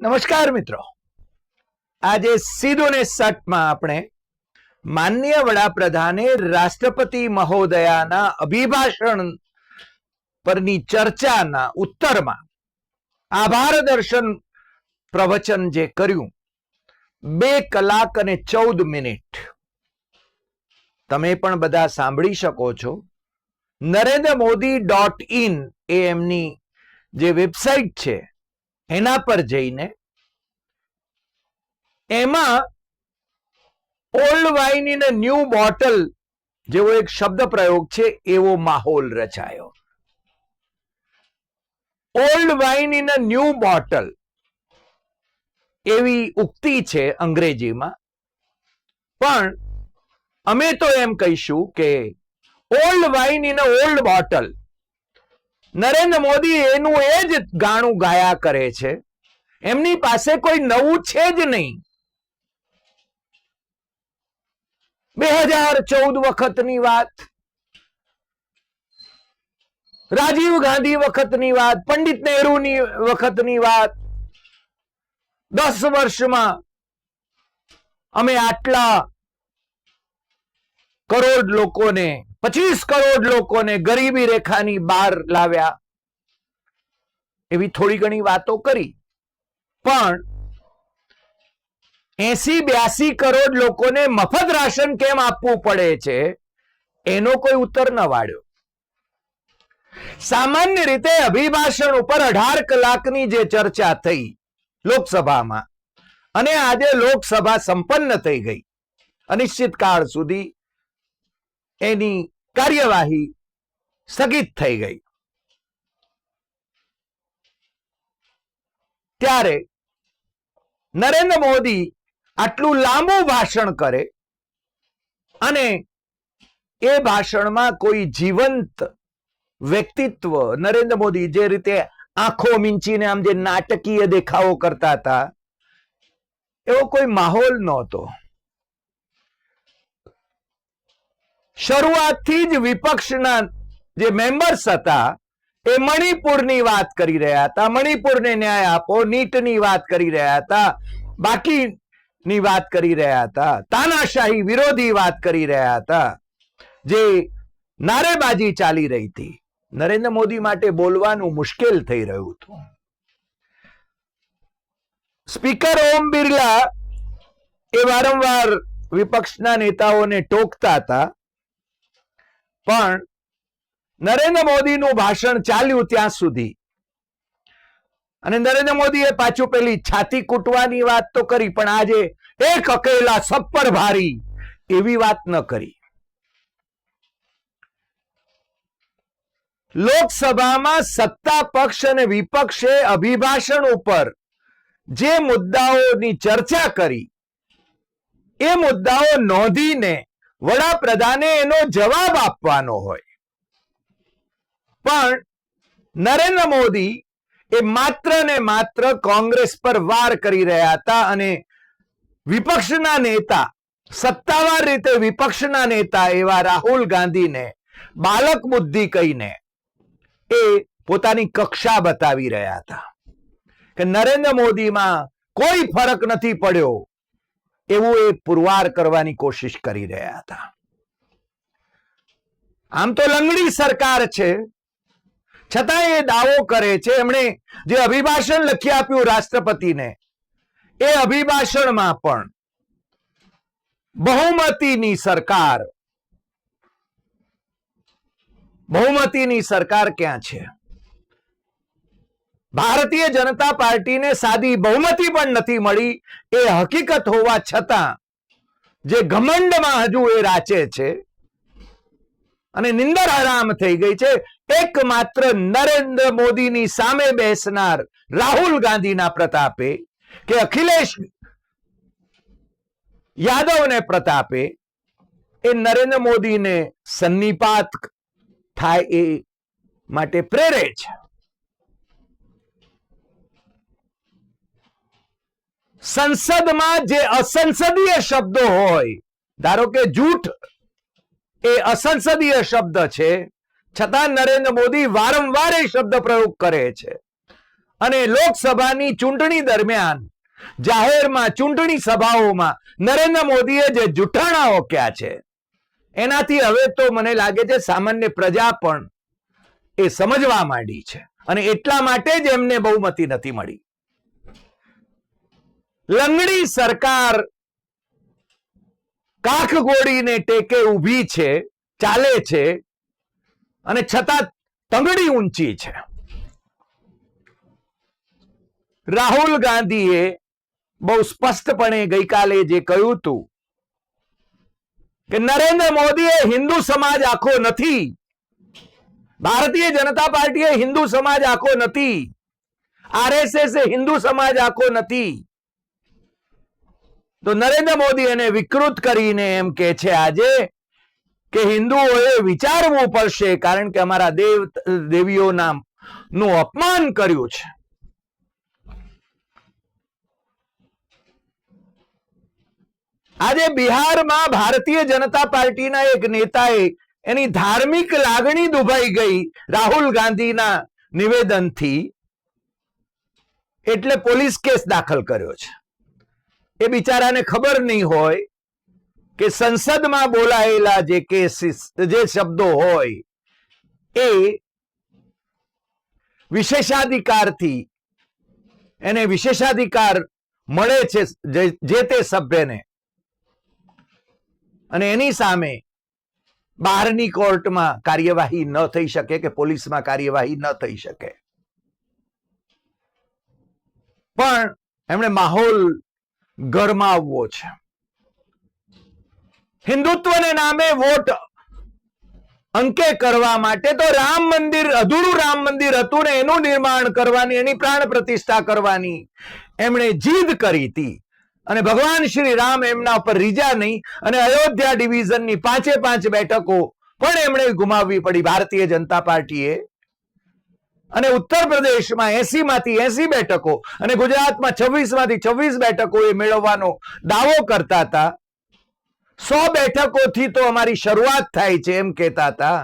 નમસ્કાર મિત્રો. આજે સીધો ને સટમાં આપણે માન્ય વડાપ્રધાને રાષ્ટ્રપતિ મહોદયાના અભિભાષણ પરની ચર્ચાના ઉત્તરમાં આભાર દર્શન પ્રવચન જે કર્યું, બે કલાક અને ચૌદ મિનિટ. તમે પણ બધા સાંભળી શકો છો. નરેન્દ્ર મોદી ડોટ ઇન એ એમની જે વેબસાઇટ છે એના પર જઈને એમાં old wine in a new bottle જેવો એક શબ્દ પ્રયોગ છે, એવો માહોલ રચાયો. Old wine in a new bottle એવી ઉક્તિ છે અંગ્રેજીમાં. પણ અમે તો એમ કહીશું કે old wine in a old bottle Narendra Modi એનું એ જ ગાણું ગાયા કરે છે. એમની પાસે કોઈ નવું છે જ નહીં. બે હજાર ચૌદ વખતની વાત. રાજીવ ગાંધી વખતની વાત, પંડિત નહેરુની વખતની વાત. દસ વર્ષમાં અમે આટલા કરોડ લોકોને પચીસ કરોડ લોકોને ગરીબી રેખાની બહાર લાવ્યા. એવી થોડી ઘણી વાતો કરી. પણ એસી બ્યાસી કરોડ લોકોને મફત રાશન કેમ આપવું પડે છે? એનો કોઈ ઉત્તર ન વાળ્યો. સામાન્ય રીતે અભિભાષણ ઉપર અઢાર કલાકની જે ચર્ચા થઈ લોકસભામાં, અને આજે લોકસભા સંપન્ન થઈ ગઈ. અનિશ્ચિત કાળ સુધી એની કાર્યવાહી સ્થગિત થઈ ગઈ. ત્યારે નરેન્દ્ર મોદી આટલું લાંબુ ભાષણ કરે અને એ ભાષણમાં કોઈ જીવંત વ્યક્તિત્વ નરેન્દ્ર મોદી જે રીતે આંખો મીંચીને આમ જે નાટકીય દેખાવો કરતા હતા, એવો કોઈ માહોલ નહોતો. શરૂઆતથી જ વિપક્ષના જે મેમ્બર્સ હતા, એ મણિપુરની વાત કરી રહ્યા હતા. મણિપુરને ન્યાય આપો, નીટની વાત કરી રહ્યા હતા, બાકીની વાત કરી રહ્યા હતા, તાનાશાહી વિરોધી વાત કરી રહ્યા હતા, જે નારેબાજી ચાલી રહી હતી. નરેન્દ્ર મોદી માટે બોલવાનું મુશ્કેલ થઈ રહ્યું હતું. સ્પીકર ઓમ બિરલા એ વારંવાર વિપક્ષના નેતાઓને ટોકતા હતા. પણ નરેન્દ્ર મોદીનું ભાષણ ચાલ્યું ત્યાં સુધી. અને નરેન્દ્ર મોદીએ પાછું પેલી છાતી કૂટવાની વાત તો કરી, પણ આજે એક અકેલા સબ ભારી એવી વાત ન કરી. લોકસભામાં સત્તા પક્ષ અને વિપક્ષે અભિભાષણ ઉપર જે મુદ્દાઓની ચર્ચા કરી, એ મુદ્દાઓ નોંધીને વડાપ્રધાને એનો જવાબ આપવાનો હોય. પણ નરેન્દ્ર મોદી એ માત્ર ને માત્ર કોંગ્રેસ પર વાર કરી રહ્યા હતા અને વિપક્ષના નેતા, સત્તાવાર રીતે વિપક્ષના નેતા એવા રાહુલ ગાંધીને બાલક બુદ્ધિ કહીને એ પોતાની કક્ષા બતાવી રહ્યા હતા. કે નરેન્દ્ર મોદીમાં કોઈ ફરક નથી પડ્યો. એવું એ પુરવાર કરવાની કોશિશ કરી રહ્યા હતા. આમ તો લંગડી સરકાર છે. છતાં એ દાવો કરે છે, એમણે જે અભિભાષણ લખી આપ્યું રાષ્ટ્રપતિને, એ અભિભાષણમાં પણ બહુમતીની સરકાર બહુમતીની સરકાર ક્યાં છે? ભારતીય જનતા પાર્ટીને સાદી બહુમતી પણ નથી મળી, એ હકીકત હોવા છતાં જે ઘમંડમાં હજુ એ રાચે છે અને નિંદર હરામ થઈ ગઈ છે, એકમાત્ર નરેન્દ્ર મોદીની સામે બેસનાર રાહુલ ગાંધીના પ્રતાપે કે અખિલેશ યાદવને પ્રતાપે, એ નરેન્દ્ર મોદીને સન્નિપાત થાય એ માટે પ્રેરે છે. સંસદમાં જે અસંસદીય શબ્દો હોય, ધારો કે જૂઠ એ અસંસદીય શબ્દ છે, છતાં નરેન્દ્ર મોદી વારંવાર એ શબ્દ પ્રયોગ કરે છે. અને લોકસભાની ચૂંટણી દરમિયાન, જાહેરમાં ચૂંટણી સભાઓમાં નરેન્દ્ર મોદીએ જે જૂઠાણાઓ ક્યા છે, એનાથી હવે તો મને લાગે છે સામાન્ય પ્રજા પણ એ સમજવા માંડી છે. અને એટલા માટે જ એમને બહુમતી નથી મળી. લંગડી સરકાર કાખ ગોળીને ટેકે ઊભી છે, ચાલે છે, અને છતાં તંગડી ઊંચી છે. રાહુલ ગાંધીએ બહુ સ્પષ્ટપણે ગઈકાલે જે કહ્યું હતું કે નરેન્દ્ર મોદીએ હિન્દુ સમાજ આખો નથી, ભારતીય જનતા પાર્ટીએ હિન્દુ સમાજ આખો નથી, આરએસએસ હિન્દુ સમાજ આખો નથી તો નરેન્દ્ર મોદી એને વિકૃત કરીને એમ કે છે આજે કે હિન્દુઓએ વિચારવું પડશે, કારણ કે અમારા દેવ દેવીઓના નું અપમાન કર્યું છે. આજે બિહારમાં ભારતીય જનતા પાર્ટીના એક નેતાએ એની ધાર્મિક લાગણી દુભાઈ ગઈ રાહુલ ગાંધીના નિવેદનથી. એટલે પોલીસ કેસ દાખલ કર્યો છે. એ બિચારાને ખબર નહીં હોય કે સંસદમાં બોલાયેલા જે કેસીસ જે શબ્દો હોય, એ વિશેષાધિકારથી, એને વિશેષાધિકાર મળે છે જે- તે સભ્યને. અને એની સામે બહારની કોર્ટમાં કાર્યવાહી ન થઈ શકે કે પોલીસમાં કાર્યવાહી ન થઈ શકે. પણ એમણે માહોલ ગરમાવવો છે. હિન્દુત્વને નામે વોટ અંકે કરવા માટે તો રામ મંદિર, અધૂરું રામ મંદિર હતું ને એનું નિર્માણ કરવાની, એની પ્રાણ પ્રતિષ્ઠા કરવાની એમણે જીદ કરી હતી. અને ભગવાન શ્રી રામ એમના ઉપર રીજા નહીં અને અયોધ્યા ડિવિઝનની પાંચે પાંચ બેઠકો પણ એમણે ગુમાવવી પડી. ભારતીય જનતા પાર્ટીએ અને ઉત્તર પ્રદેશમાં એસી માંથી એસી બેઠકો અને ગુજરાતમાં છવ્વીસમાંથી છવ્વીસ બેઠકો એ મેળવવાનો દાવો કરતા હતા. સો બેઠકોથી તો અમારી શરૂઆત થાય છે એમ કહેતા હતા.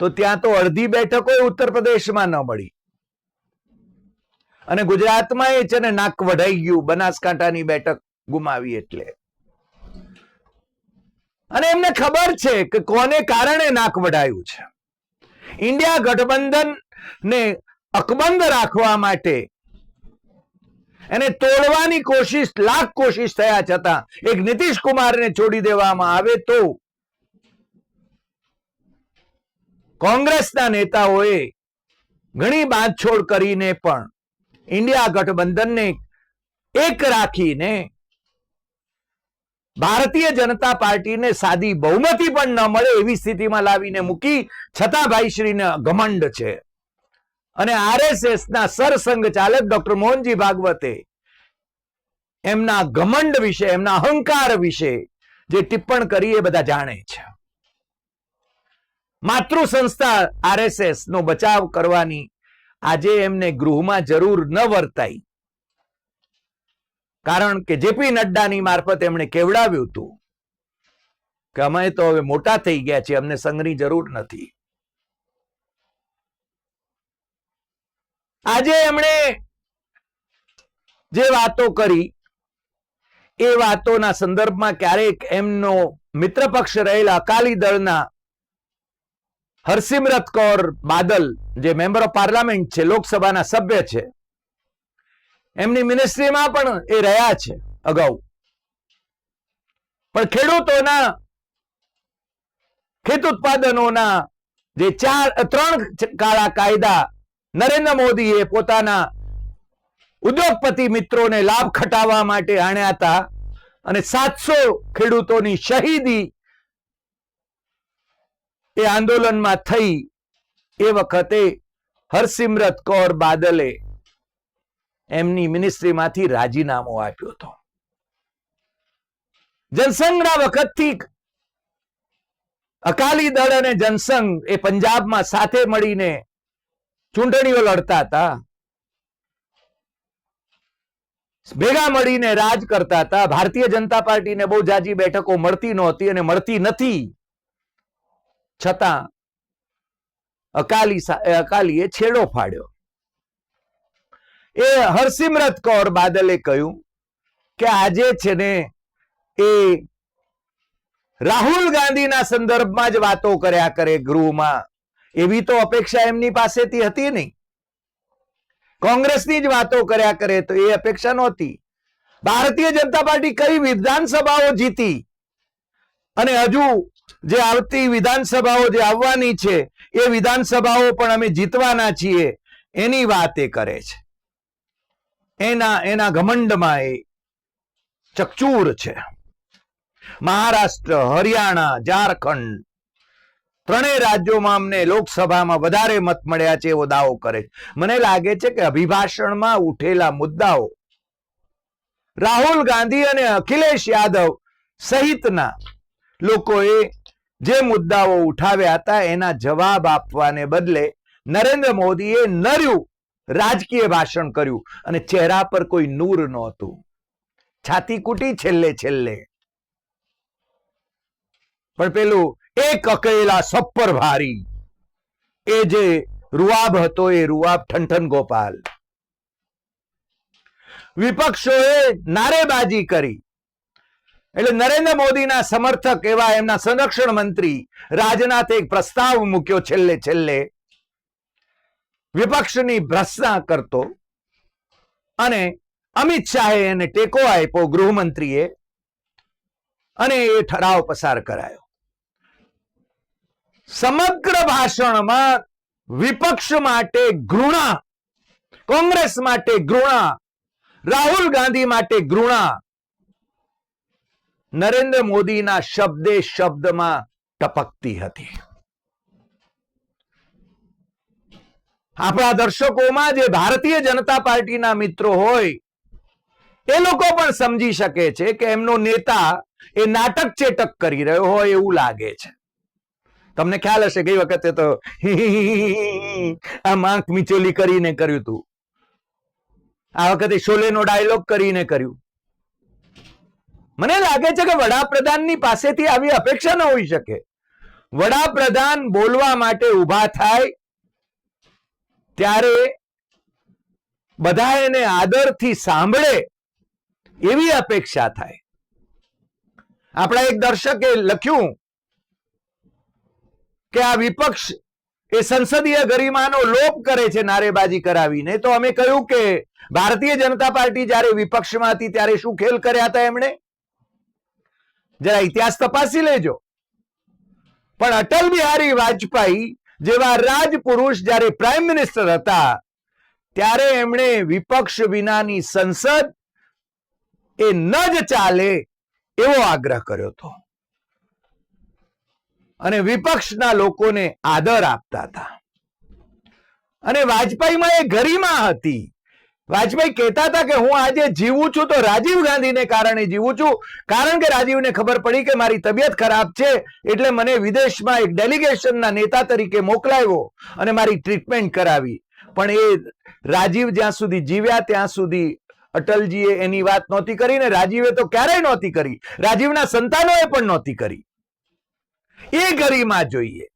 તો ત્યાં તો અડધી બેઠકો ઉત્તર પ્રદેશમાં ન મળી. અને ગુજરાતમાં એ છે ને નાક વઢાઈ ગયું બનાસકાંઠાની બેઠક ગુમાવી એટલે. અને એમને ખબર છે કે કોને કારણે નાક વઢાયું છે. ઇન્ડિયા ગઠબંધન ને અકબંધ રાખવા માટે એને તોડવાની કોશિશ, લાખ કોશિશ થયા છતાં એક નીતિશ કુમારને છોડી દેવામાં આવે તો કોંગ્રેસના નેતાઓએ ઘણી બાંધછોડ કરીને પણ ઇન્ડિયા ગઠબંધનને એક રાખીને ભારતીય જનતા પાર્ટીને સાદી બહુમતી પણ ન મળે એવી સ્થિતિમાં લાવીને મૂકી છતાં ભાઈશ્રીને ઘમંડ છે. અને આરએસએસ સરસંઘ ચાલક ડોક્ટર મોહનજી ભાગવતે. એમના ઘમંડ વિશે, એમના અહંકાર વિશે જે ટિપ્પણ કરી એ બધા જાણે છે. માતૃ સંસ્થા આરએસએસ નો બચાવ કરવાની આજે એમને ગૃહમાં જરૂર ન વર્તાઈ. કારણ કે જેપી નડ્ડાની મારફત એમણે કેવડાવ્યું હતું કે અમે તો હવે મોટા થઈ ગયા છીએ, અમને સંઘની જરૂર નથી. આજે એમણે જે વાતો કરી, એ વાતોના સંદર્ભમાં ક્યારેક એમનો મિત્ર પક્ષ રહેલા અકાલી દળના હરસિમરત કૌર બાદલ, જે મેમ્બર ઓફ પાર્લામેન્ટ છે, લોકસભાના સભ્ય છે એમની મિનિસ્ટ્રીમાં પણ એ રહ્યા છે અગાઉ. પણ ખેડૂતોના, ખેત ઉત્પાદનોના જે ચાર, ત્રણ કાળા કાયદા નરેન્દ્ર મોદીએ પોતાના ઉદ્યોગપતિ મિત્રોને લાભ ખટાવવા માટે આણ્યા હતા અને સાતસો ખેડૂતોની શહીદી એ આંદોલનમાં થઈ એ વખતે હરસિમરત કૌર બાદલે એમની મિનિસ્ટ્રીમાંથી રાજીનામું આપ્યું હતું. જનસંઘના વખતથી અકાલી દળ અને જનસંઘ એ પંજાબમાં સાથે મળીને ચૂંટણીઓ લડતા હતા. ભેગા મળીને રાજ કરતા હતા. ભારતીય જનતા પાર્ટીને બહુ જાજી બેઠકો મળતી નહોતી અને મળતી નથી. છતાં અકાલી અકાલીએ છેડો ફાડ્યો. એ હરસિમરત કૌર બાદલે કહ્યું કે આજે છે ને એ રાહુલ ગાંધીના સંદર્ભમાં જ વાતો કર્યા કરે ગૃહમાં. એવી તો અપેક્ષા એમની પાસેથી હતી નહીં. કોંગ્રેસની જ વાતો કર્યા કરે તો એ અપેક્ષા નહોતી. ભારતીય જનતા પાર્ટી કઈ વિધાનસભાઓ જીતી? અને હજુ જે આવતી વિધાનસભાઓ જે આવવાની છે, એ વિધાનસભાઓ પણ અમે જીતવાના છીએ, એની વાત એ કરે છે. એના એના ઘમંડમાં એ ચકચૂર છે. મહારાષ્ટ્ર, હરિયાણા, ઝારખંડ ત્રણેય રાજ્યોમાં અમને લોકસભામાં વધારે મત મળ્યા છે એવો દાવો કરે મને લાગે છે કે અભિભાષણમાં ઉઠેલા મુદ્દાઓ રાહુલ ગાંધી અને અખિલેશ યાદવ સહિતના લોકોએ જે મુદ્દાઓ ઉઠાવ્યા હતા એના જવાબ આપવાને બદલે નરેન્દ્ર મોદીએ નર્યું રાજકીય ભાષણ કર્યું અને ચહેરા પર કોઈ નૂર નહોતું. છાતી કૂટી છેલ્લે છેલ્લે. પણ પેલું એક અકેલા સપ્પર ભારી એ જે રૂઆબ હતો એ રૂઆબ ઠંઠન ગોપાલ. વિપક્ષોએ નારેબાજી કરી. એટલે નરેન્દ્ર મોદીના સમર્થક એવા એમના સંરક્ષણ મંત્રી રાજનાથે એક પ્રસ્તાવ મૂક્યો છેલ્લે છેલ્લે. વિપક્ષની ભ્રષ્ટા કરતો અને અમિત શાહે એને ટેકો આપ્યો ગૃહમંત્રીએ અને એ ઠરાવ પસાર કરાયો. સમગ્ર ભાષણમાં વિપક્ષ માટે ઘૃણા, કોંગ્રેસ માટે ઘૃણા, રાહુલ ગાંધી માટે ઘૃણા, નરેન્દ્ર મોદીના શબ્દે શબ્દમાં ટપકતી હતી. આપણા દર્શકોમાં જે ભારતીય જનતા પાર્ટીના મિત્રો હોય, એ લોકો પણ સમજી શકે છે કે એમનો નેતા એ નાટક ચેટક કરી રહ્યો હોય એવું લાગે છે. તમને ખ્યાલ હશે ગઈ વખતે તો આ માંક મિચોલી કરીને કર્યું હતું આ વખતે શોલેનો ડાયલોગ કરીને કર્યું. મને લાગે છે કે વડાપ્રધાનની પાસેથી આવી અપેક્ષા ન હોઈ શકે. વડાપ્રધાન બોલવા માટે ઊભા થાય ત્યારે બધા એને આદરથી સાંભળે એવી અપેક્ષા થાય. આપણા એક દર્શકે લખ્યું કે આ વિપક્ષ એ સંસદીય ગરિમાનો લોપ કરે છે નારેબાજી કરાવીને. તો અમે કહ્યું કે ભારતીય જનતા પાર્ટી જ્યારે વિપક્ષમાં હતી ત્યારે શું ખેલ કર્યા હતા એમણે? જરા ઇતિહાસ તપાસી લેજો. પણ અટલ બિહારી વાજપેયી જેવા રાજપુરુષ જ્યારે પ્રાઇમ મિનિસ્ટર હતા, ત્યારે એમણે વિપક્ષ વિનાની સંસદ એ ન જ ચાલે એવો આગ્રહ કર્યો હતો. અને વિપક્ષના લોકોને આદર આપતા હતા. અને વાજપેયીમાં એ ગરિમા હતી. વાજપેયી કહેતા હતા કે હું આજે જીવું છું તો રાજીવ ગાંધીને કારણે જીવું છું. કારણ કે રાજીવને ખબર પડી કે મારી તબિયત ખરાબ છે એટલે મને વિદેશમાં એક ડેલિગેશનના નેતા તરીકે મોકલાવ્યો અને મારી ટ્રીટમેન્ટ કરાવી. પણ એ રાજીવ જ્યાં સુધી જીવ્યા ત્યાં સુધી અટલજીએ એની વાત નહોતી કરી ને રાજીવે તો ક્યારેય નહોતી કરી. રાજીવના સંતાનોએ પણ નહોતી કરી. એ ગરિમા જોઈએ.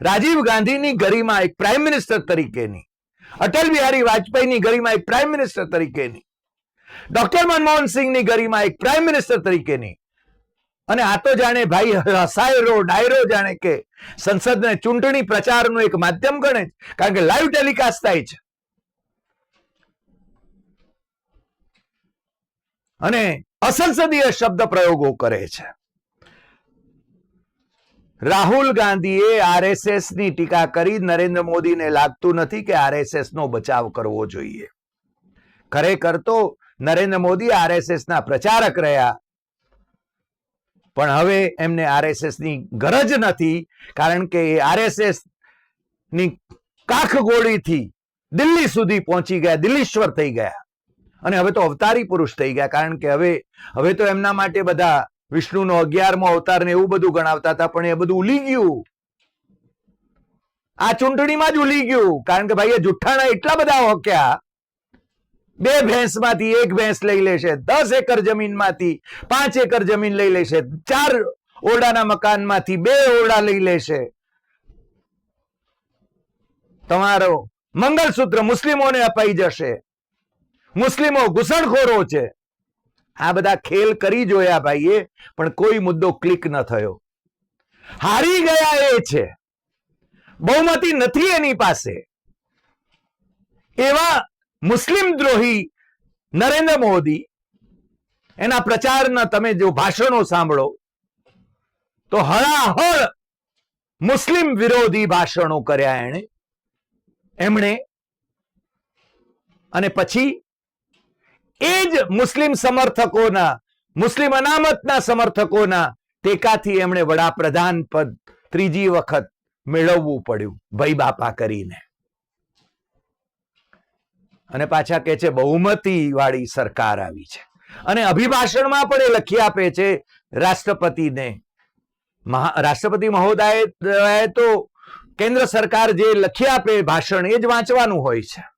રાજીવ ગાંધીની ગરિમા એક પ્રાઇમ મિનિસ્ટર તરીકેની. અટલ બિહારી વાજપેયીની ગરિમા એક પ્રાઇમ મિનિસ્ટર તરીકેની. ડોક્ટર મનમોહન સિંહની ગરિમા એક પ્રાઇમ મિનિસ્ટર તરીકેની. અને આ તો જાણે ભાઈ હસાયરો ડાયરો જાણે કે સંસદને ચૂંટણી પ્રચારનું એક માધ્યમ ગણે છે. કારણ કે લાઈવ ટેલિકાસ્ટ થાય છે. અને અસંસદીય શબ્દ પ્રયોગો કરે છે. રાહુલ ગાંધીએ આરએસએસની ટીકા કરી. નરેન્દ્ર મોદીને લાગતું નથી કે આરએસએસ નો બચાવ કરવો જોઈએ. ખરેખર તો નરેન્દ્ર મોદી આરએસએસ ના પ્રચારક રહ્યા. પણ હવે એમને આરએસએસની ગરજ નથી, કારણ કે એ આરએસએસની કાખ ગોળીથી દિલ્હી સુધી પહોંચી ગયા, દિલ્હીશ્વર થઈ ગયા. અને હવે તો અવતારી પુરુષ થઈ ગયા, કારણ કે હવે હવે તો એમના માટે બધા વિષ્ણુનો અગિયારમો અવતાર ને એવું બધું ગણાવતા હતા, પણ એ બધું ઉલી ગયું. આ ચૂંટણીમાં જ ઉલી ગયું, કારણ કે ભાઈ એ જુઠ્ઠાણા એટલા બધા હોક્યા. બે ભેંસમાંથી એક ભેંસ લઈ લેશે, દસ એકર જમીનમાંથી પાંચ એકર જમીન લઈ લેશે, ચાર ઓરડાના મકાનમાંથી બે ઓરડા લઈ લેશે. તમારો મંગલસૂત્ર મુસ્લિમોને અપાઈ જશે. મુસ્લિમો ઘૂસણખોરો છે. આ બધા ખેલ કરી જોયા ભાઈએ, પણ કોઈ મુદ્દો ક્લિક ન થયો. હારી ગયા એ છે. બહુમતી નથી એની પાસે. એવા મુસ્લિમ દ્રોહી નરેન્દ્ર મોદી, એના પ્રચારના તમે જો ભાષણો સાંભળો, તો હળાહળ મુસ્લિમ વિરોધી ભાષણો કર્યા એણે, એમણે, અને પછી એ જ મુસ્લિમ સમર્થકોના, મુસ્લિમ અનામતના સમર્થકોના ટેકાથી એમણે વડાપ્રધાન પદ ત્રીજી વખત મેળવવું પડ્યું, ભાઈ બાપા કરીને. અને પાછા કે છે બહુમતી વાળી સરકાર આવી છે. અને અભિભાષણમાં પણ એ લખી આપે છે, રાષ્ટ્રપતિને. રાષ્ટ્રપતિ મહોદય તો કેન્દ્ર સરકાર જે લખી આપે ભાષણ, એ જ વાંચવાનું હોય છે.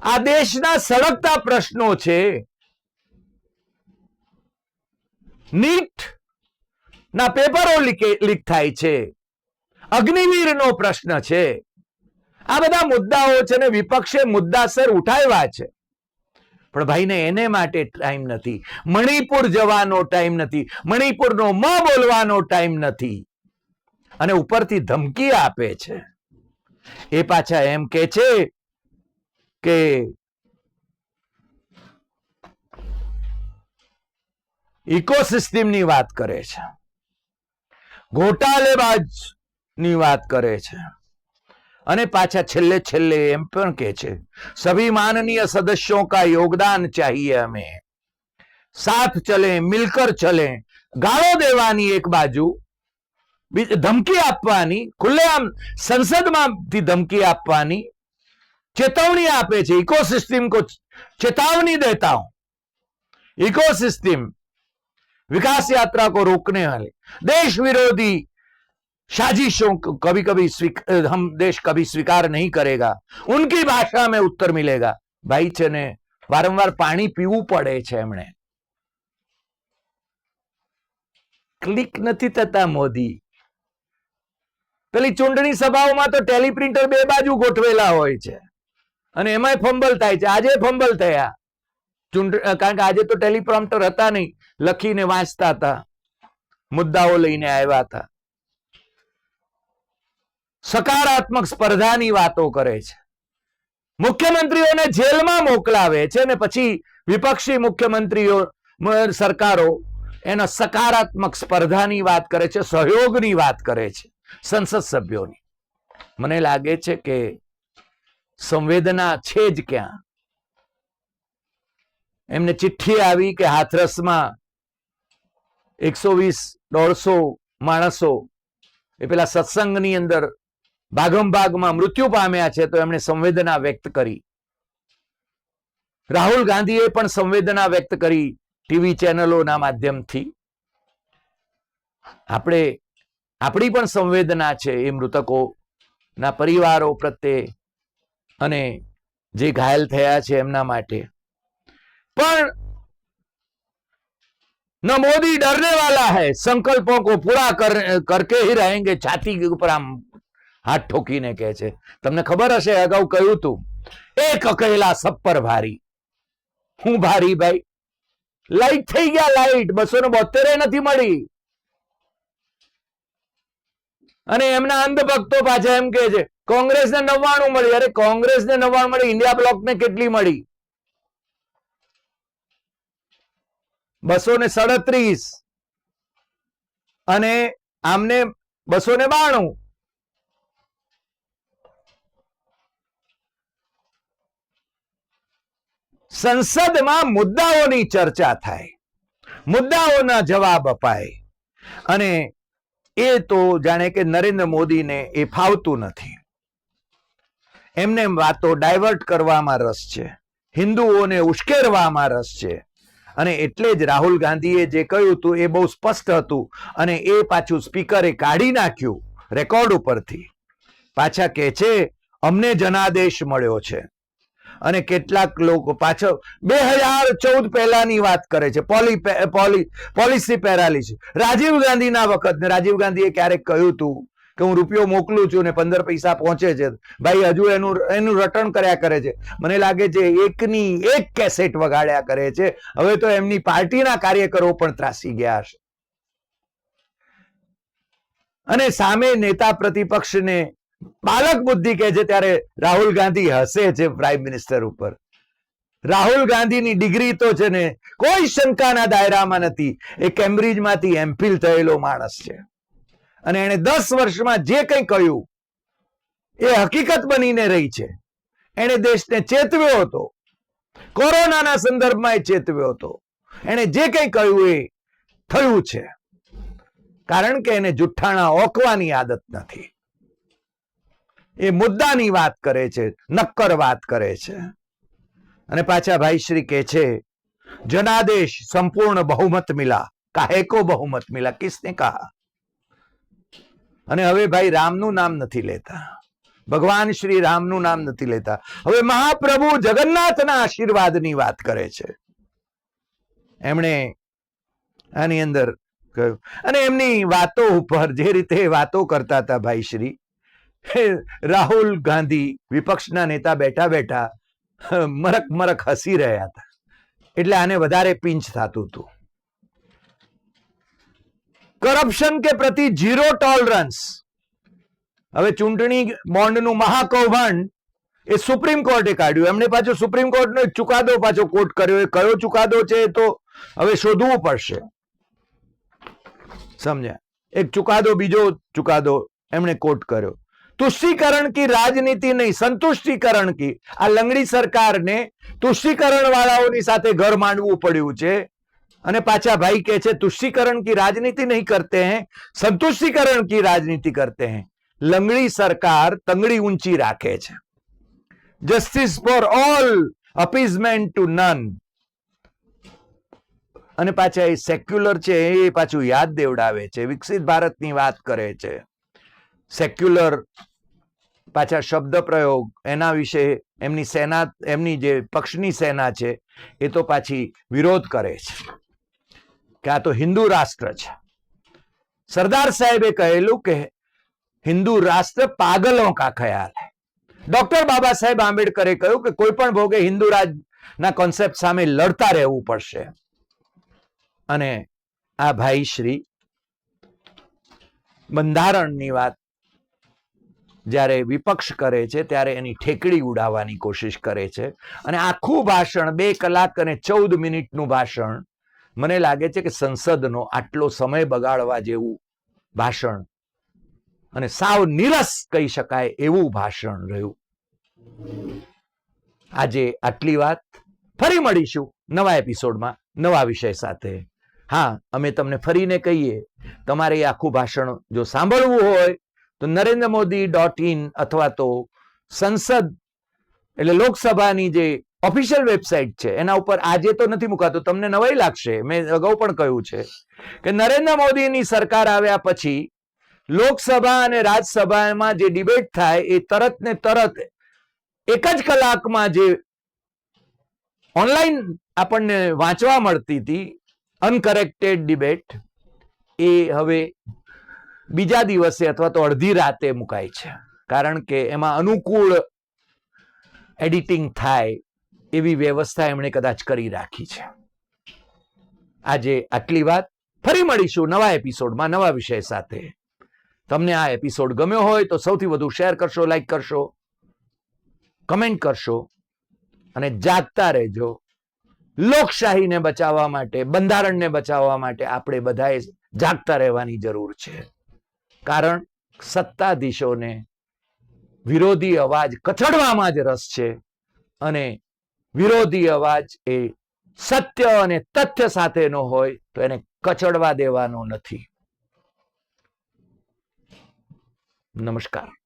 આ દેશના સળગતા પ્રશ્નો છે. નીટ ના પેપરો લીક થાય છે. અગ્નિવીર નો પ્રશ્ન છે. આ બધા મુદ્દાઓ છે ને વિપક્ષે મુદ્દાસર ઉઠાવ્યા છે. પણ ભાઈને એને માટે ટાઈમ નથી. મણિપુર જવાનો ટાઈમ નથી. મણિપુરનો મ બોલવાનો ટાઈમ નથી. અને ઉપરથી ધમકી આપે છે. એ પાછા એમ કે છે કે ઇકોસિસ્ટમની વાત કરે છે. ઘોટાલેબાજની વાત કરે છે. અને પાછા છેલ્લે છેલ્લે એમ પણ કે છે સભી માનનીય સદસ્યો કા યોગદાન ચાહીએ અમે? સાથ ચલે મિલકર ચલે, ગાળો દેવાની એક બાજુ ધમકી આપવાની, ખુલ્લેઆમ સંસદમાંથી ધમકી આપવાની ચેતવણી આપે છે इकोसिस्टम को चेतावनी देता हूं इकोसिस्टम विकास यात्रा को रोकने वाले देश विरोधी साजिशों को कभी कभी स्वीक- अ, हम देश कभी स्वीकार नहीं करेगा उनकी भाषा में उत्तर मिलेगा ભાઈ છે ને વારંવાર પાણી પીવું પડે છે એમણે ક્લિક નથી થતા મોદી પેલી ચૂંટણી સભાઓમાં તો ટેલિપ્રિન્ટર બે બાજુ ગોઠવેલા હોય છે અને એમાંય ફંબલ થાય છે. આજે ફંબલ થયા. કારણ કે આજે તો ટેલિપ્રોમ્પ્ટર હતા નહીં. લખીને વાંચતા હતા. મુદ્દાઓ લઈને આવ્યા હતા. સકારાત્મક સ્પર્ધાની વાતો કરે છે. મુખ્યમંત્રીઓને જેલમાં મોકલાવે છે ને પછી વિપક્ષી મુખ્યમંત્રીઓ સરકારો એના સકારાત્મક સ્પર્ધાની વાત કરે છે, સહયોગની વાત કરે છે સંસદ સભ્યોની. મને લાગે છે કે સંવેદના છે જ ક્યાં? એમને ચિઠ્ઠી આવી કે હાથરસમાં એકસો વીસ દોઢસો માણસો એ પેલા સત્સંગની અંદર ભાગમ ભાગમાં મૃત્યુ પામ્યા છે તો એમણે સંવેદના વ્યક્ત કરી. રાહુલ ગાંધીએ પણ સંવેદના વ્યક્ત કરી ટીવી ચેનલોના માધ્યમથી. આપણે, આપણી પણ સંવેદના છે એ મૃતકોના પરિવારો પ્રત્યે અને જે ઘાયલ થયા છે એમના માટે પણ न मोदी डरने वाला है संकल्पों को पूरा कर करके ही रहेंगे छाती के ઉપર આમ હાથ ઠોકીને કહે છે તમને ખબર હશે અગાઉ કહ્યું તું એક અકેલા સબ પર ભારી હું ભારી ભાઈ લાઈટ થઈ ગયા લાઈટ બસો ને બોતેરે નથી મળી અને એમના અંધભક્તો પાછા એમ કે છે કોંગ્રેસને નવ્વાણું મળી. અરે કોંગ્રેસને નવ્વાણું મળી, ઇન્ડિયા બ્લોકને કેટલી મળી? બસો ને સડત્રીસ અને આમને બસો ને બાણું. સંસદમાં મુદ્દાઓની ચર્ચા થાય, મુદ્દાઓના જવાબ અપાય, અને એ તો જાણે કે નરેન્દ્ર મોદીને એ ફાવતું નથી. એમને વાતો ડાયવર્ટ કરવામાં રસ છે. હિન્દુઓને ઉશ્કેરવામાં રસ છે. અને એટલે જ રાહુલ ગાંધીએ જે કહ્યું હતું એ બહુ સ્પષ્ટ હતું અને એ પાછું સ્પીકરે કાઢી નાખ્યું રેકોર્ડ ઉપરથી. પાછા કે છે, અમને જનાદેશ મળ્યો છે. અને કેટલાક લોકો પાછળ બે હજાર ચૌદ પહેલાની વાત કરે છે. પોલી પોલિસી છે. રાજીવ ગાંધીના વખત ને રાજીવ ગાંધીએ ક્યારેક કહ્યું હતું કે હું રૂપિયો મોકલું છું ને પંદર પૈસા પહોંચે છે. ભાઈ, હજુ એનું એનું રટણ કર્યા કરે છે. મને લાગે છે એકની એક કેસેટ વગાડ્યા કરે છે. હવે તો એમની પાર્ટીના કાર્યકરો પણ ત્રાસી ગયા હશે. અને સામે નેતા પ્રતિપક્ષને બાલક બુદ્ધિ કહે છે ત્યારે રાહુલ ગાંધી હસે છે પ્રાઇમ મિનિસ્ટર ઉપર. રાહુલ ગાંધીની ડિગ્રી તો છે ને કોઈ શંકાના દાયરામાં નથી. એ કેમ્બ્રિજમાંથી એમફિલ થયેલો માણસ છે. અને એણે દસ વર્ષમાં જે કંઈ કહ્યું, એ હકીકત બનીને રહી છે. એણે દેશને ચેતવ્યો હતો. કોરોનાના સંદર્ભમાં એ ચેતવ્યો હતો. એણે જે કંઈ કહ્યું એ થયું છે. કારણ કે એને જુઠ્ઠાણા ઓકવાની આદત નથી. એ મુદ્દાની વાત કરે છે, નક્કર વાત કરે છે. અને પાછા ભાઈ શ્રી કહે છે, જનાદેશ સંપૂર્ણ બહુમત મિલા કાહે કો બહુમત મિલા, કિસને કહા? અને હવે ભાઈ રામનું નામ નથી લેતા. ભગવાન શ્રી રામનું નામ નથી લેતા. હવે મહાપ્રભુ જગન્નાથના આશીર્વાદની વાત કરે છે. એમણે આની અંદર કહ્યું. અને એમની વાતો ઉપર જે રીતે વાતો કરતા હતા ભાઈ શ્રી રાહુલ ગાંધી વિપક્ષના નેતા બેઠા બેઠા મરક મરક હસી રહ્યા હતા. એટલે આને વધારે પિંચ થતું હતું. કરપ્શન કે પ્રતિ ઝીરો ટોલરન્સ હવે ચૂંટણી બોન્ડનું મહાકૌભાંડ એ સુપ્રીમ કોર્ટે કાઢ્યું. એમણે પાછો સુપ્રીમ કોર્ટનો ચુકાદો પાછો કોર્ટ કર્યો. એ કયો ચુકાદો છે તો હવે શોધવું પડશે. સમજ્યા? એક ચુકાદો, બીજો ચુકાદો એમણે કોર્ટ કર્યો. તુષ્ટિકરણ કી રાજનીતિ નહીં, સંતુષ્ટિકરણ કી. આ લંગડી સરકારને તુષ્ટિકરણ વાળાઓની સાથે ઘર માંડવું પડ્યું છે. અને પાછા ભાઈ કહે છે तुष्टिकरण की राजनीति नहीं करते हैं संतुष्टिकरण की राजनीति करते हैं લંગડી સરકાર તંગડી ઊંચી રાખે છે justice for all appeasement to none અને પાછા એ સેક્યુલર છે એ પાછું યાદ દેવડાવે છે વિકસિત ભારતની વાત કરે છે સેક્યુલર પાછા શબ્દ પ્રયોગ એના વિશે એમની સેના એમની જે પક્ષની સેના છે એ તો પાછી વિરોધ કરે છે કે આ તો હિન્દુ રાષ્ટ્ર છે. સરદાર સાહેબે કહેલું કે હિન્દુ રાષ્ટ્ર પાગલો કા ખ્યાલ હે. ડોક્ટર બાબા સાહેબ આંબેડકરે કહ્યું કે કોઈ પણ ભોગે હિન્દુ રાજ ના કોન્સેપ્ટ સામે લડતા રહેવું પડશે. અને આ ભાઈ શ્રી બંધારણની વાત જ્યારે વિપક્ષ કરે છે ત્યારે એની ઠેકડી ઉડાવવાની કોશિશ કરે છે. અને આખું ભાષણ બે કલાક અને ચૌદ મિનિટનું ભાષણ મને લાગે છે કે સંસદનો આટલો સમય બગાડવા જેવું ભાષણ અને સાવ નિરસ કહી શકાય એવું ભાષણ રહ્યું. આજે આટલી વાત. ફરી મળીશું નવા એપિસોડમાં, નવા વિષય સાથે. હા, અમે તમને ફરીને કહીએ, તમારે એ આખું ભાષણ જો સાંભળવું હોય, તો નરેન્દ્ર મોદી ડોટ ઇન અથવા તો સંસદ એટલે લોકસભાની જે ઓફિશિયલ વેબસાઇટ છે. એના ઉપર આજે તો નથી મુકાતું. તમને નવાઈ લાગશે. મેં અગાઉ પણ કહ્યું છે કે નરેન્દ્ર મોદીની સરકાર આવ્યા પછી લોકસભા અને રાજ્યસભામાં જે ડિબેટ થાય એ તરત ને તરત એક જ કલાકમાં જે ઓનલાઈન આપણને વાંચવા મળતી હતી અનકરેક્ટેડ ડિબેટ એ હવે બીજા દિવસે અથવા તો અડધી રાતે મુકાય છે. કારણ કે એમાં અનુકૂળ એડિટિંગ થાય. એવી વ્યવસ્થા એમણે કદાચ કરી રાખી છે. આજે આટલી વાત ફરી મળીશું નવા એપિસોડમાં નવા વિષય સાથે. તમને આ એપિસોડ ગમ્યો હોય તો સૌથી વધુ શેર કરશો, લાઈક કરશો, કમેન્ટ કરશો અને જાગતા રહેજો. લોકશાહીને બચાવવા માટે, બંધારણને બચાવવા માટે આપણે બધાએ જાગતા રહેવાની જરૂર છે. કારણ સત્તાધીશોને વિરોધી અવાજ કચડવામાં જ રસ છે અને વિરોધી અવાજ એ સત્ય અને તથ્ય સાથેનો હોય તો એને કચડવા દેવાનો નથી. નમસ્કાર.